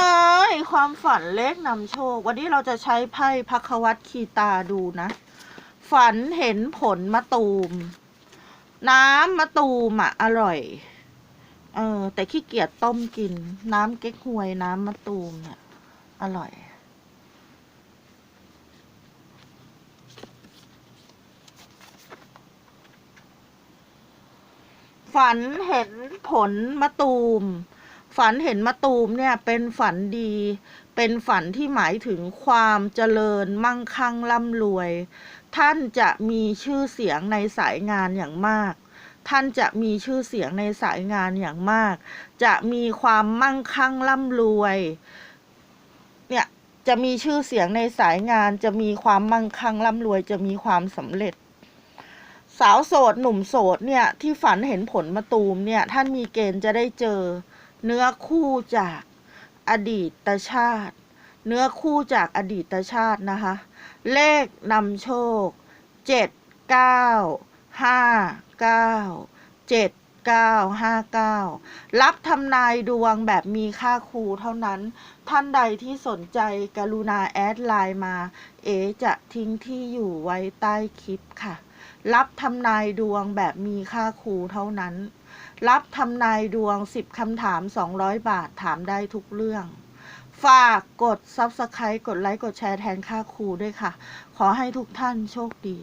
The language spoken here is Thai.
เนยความฝันเลขนำโชค วันนี้เราจะใช้ไพ่พักวัตคีตาดูนะ ฝันเห็นผลมะตูม น้ำมะตูมอะ อร่อย เออ แต่ขี้เกียจต้มกิน น้ำเก๊กฮวยน้ำมะตูมเนี่ยอร่อยฝันเห็นผลมะตูม ฝันเห็นมะตูมเนี่ยเป็นฝันดี เป็นฝันที่หมายถึงความเจริญมั่งคั่งร่ำรวย ท่านจะมีชื่อเสียงในสายงานอย่างมาก ท่านจะมีชื่อเสียงในสายงานอย่างมาก จะมีความมั่งคั่งร่ำรวย เนี่ยจะมีชื่อเสียงในสายงาน จะมีความมั่งคั่งร่ำรวย จะมีความสำเร็จสาวโสดหนุ่มโสดเนี่ยที่ฝันเห็นผลมะตูมเนี่ยท่านมีเกณฑ์จะได้เจอ เนื้อคู่จากอดีตชาติ เนื้อคู่จากอดีตชาตินะคะ เลขนำโชคเจ็ดเก้าห้าเก้าเจ็ดเก้าห้าเก้ารับทำนายดวงแบบมีค่าครูเท่านั้น ท่านใดที่สนใจกรุณาแอดไลน์มา เอจะทิ้งที่อยู่ไว้ใต้คลิปค่ะ รับทำนายดวงแบบมีค่าครูเท่านั้น รับทำนายดวง 10คำถาม 200 บาทถามได้ทุกเรื่อง ฝากกด Subscribe กดไลค์ กดแชร์แทนค่าครูด้วยค่ะ ขอให้ทุกท่านโชคดี